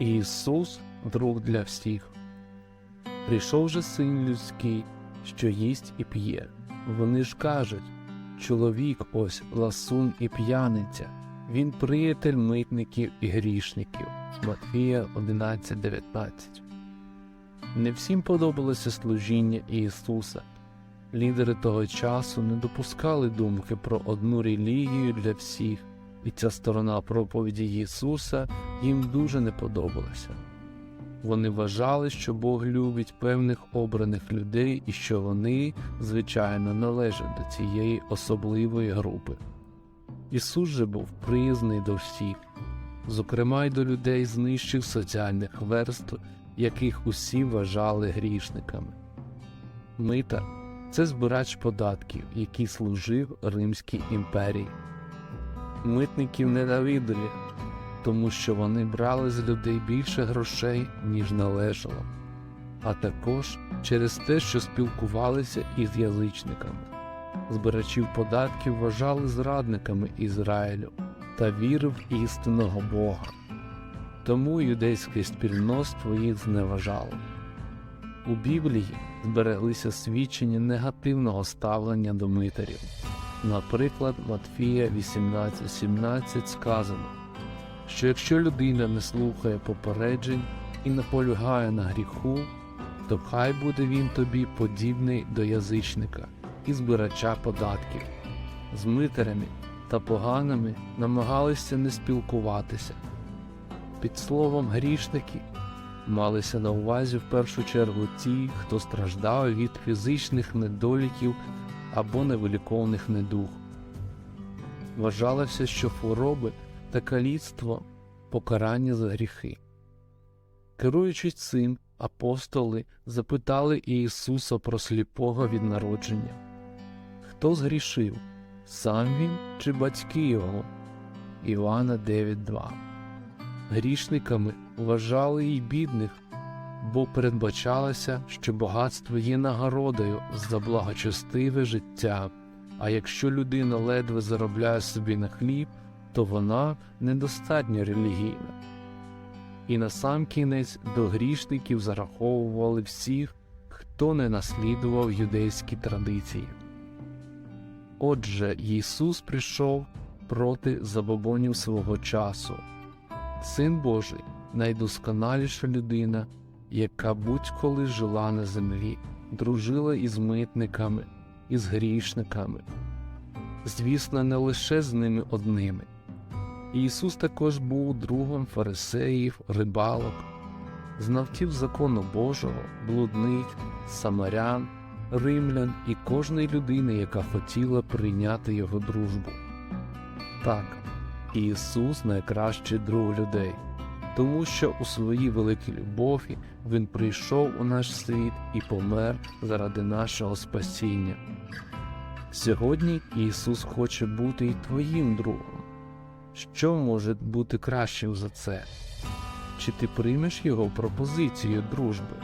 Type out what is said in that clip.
Ісус друг для всіх. Прийшов же син людський, що їсть і п'є. Вони ж кажуть чоловік ось ласун і п'яниця, він приятель митників і грішників. Матвія 11.19. Не всім подобалося служіння Ісуса. Лідери того часу не допускали думки про одну релігію для всіх, і ця сторона проповіді Ісуса їм дуже не подобалася. Вони вважали, що Бог любить певних обраних людей і що вони, звичайно, належать до цієї особливої групи. Ісус же був приязний до всіх, зокрема й до людей з нижчих соціальних верств, яких усі вважали грішниками. Мита це збирач податків, який служив Римській імперії. Митників ненавидили, тому що вони брали з людей більше грошей, ніж належало, а також через те, що спілкувалися із язичниками. Збирачів податків вважали зрадниками Ізраїлю та віри в істинного Бога. Тому юдейське спільноство їх зневажало. У Біблії збереглися свідчення негативного ставлення до митарів. Наприклад, Матфія 18.17 сказано, що якщо людина не слухає попереджень і наполягає на гріху, то хай буде він тобі подібний до язичника і збирача податків. З митарями та поганими намагалися не спілкуватися. Під словом грішники малися на увазі в першу чергу ті, хто страждав від фізичних недоліків або невиліковних недуг. Вважалося, що хвороби та каліцтво покарання за гріхи. Керуючись цим, апостоли запитали Ісуса про сліпого від народження Хто згрішив, сам він чи батьки його? Івана 9.2 Грішниками вважали й бідних, бо передбачалося, що багатство є нагородою за благочестиве життя, а якщо людина ледве заробляє собі на хліб, то вона недостатньо релігійна. І на сам кінець до грішників зараховували всіх, хто не наслідував юдейські традиції. Отже, Ісус прийшов проти забобонів свого часу. Син Божий найдосконаліша людина, яка будь-коли жила на землі, дружила із митниками, із грішниками. Звісно, не лише з ними одними. Ісус також був другом фарисеїв, рибалок, знавців закону Божого, блудниць, самарян, римлян і кожної людини, яка хотіла прийняти його дружбу. Так, Ісус найкращий друг людей, тому що у своїй великій любові Він прийшов у наш світ і помер заради нашого спасіння. Сьогодні Ісус хоче бути і твоїм другом. Що може бути кращим за це? Чи ти приймеш його пропозицію дружби?